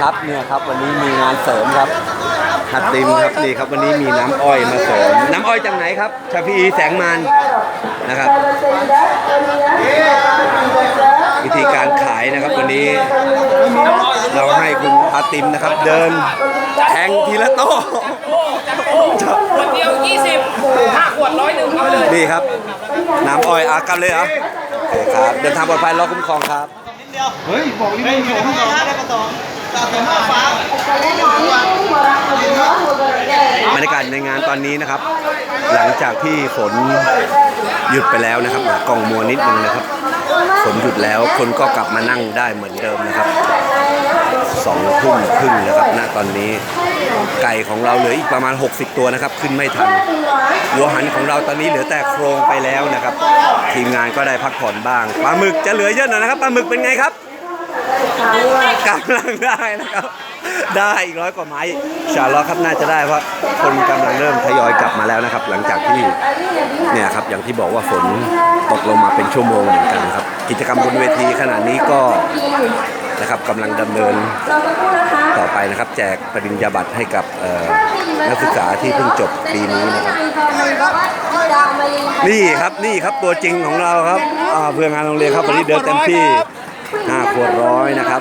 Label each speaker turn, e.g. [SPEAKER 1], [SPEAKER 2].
[SPEAKER 1] ครับเนี่ยครับวันนี้มีงานเสริมครับฮัตติมครับนี่ครับวันนี้มีน้ำอ้อยมาเสริมน้ำอ้อยจากไหนครับชาพีแสงมันนะครับวิธีการขายนะครับวันนี้เราให้คุณอาติมนะครับเดินแทงทีละโต๊ะ
[SPEAKER 2] ขวดเดียว20ห้าขวดร้อยหนึ่งเอาไปเลย
[SPEAKER 1] นี่ครับ น้ำอ้อยอากันเลยเหรอโอเคครับเดินทางปลอดภัยรอคุ้มครองครับบร บรรยากาศในงานตอนนี้นะครับ หลังจากที่ฝนหยุดไปแล้วนะครับกล้องมัวนิดนึงนะครับ ฝนหยุดแล้วคนก็กลับมานั่งได้เหมือนเดิมนะครับสองทุ่มครึ่งนะครับณตอนนี้ไก่ของเราเหลืออีกประมาณ 60 ตัวนะครับ ขึ้นไม่ทันวัวหันของเราตอนนี้เหลือแต่โครงไปแล้วนะครับ ทีมงานก็ได้พักผ่อนบ้างปลาหมึกจะเหลือเยอะหน่อยนะครับปลาหมึกเป็นไงครับ กำลังได้นะครับ ได้อีกร้อยกว่าไม้ชาลอครับน่าจะได้เพราะคนกำลังเริ่มทยอยกลับมาแล้วนะครับ หลังจากที่เนี่ยครับอย่างที่บอกว่าฝนตกลงมาเป็นชั่วโมงเหมือนกันครับ กิจกรรมบนเวทีขณะนี้ก็นะครับกำลังดำเนินต่อไปนะครับ แจกปริญญาบัตรให้กับเอ่อนักศึกษาที่เพิ่งจบปีนี้นะครับนี่ครับนี่ครับตัวจริงของเราครับอ่าเพื่องานโรงเรียนครับวันนี้เดินเต็มที่5 ขวดร้อยนะครับ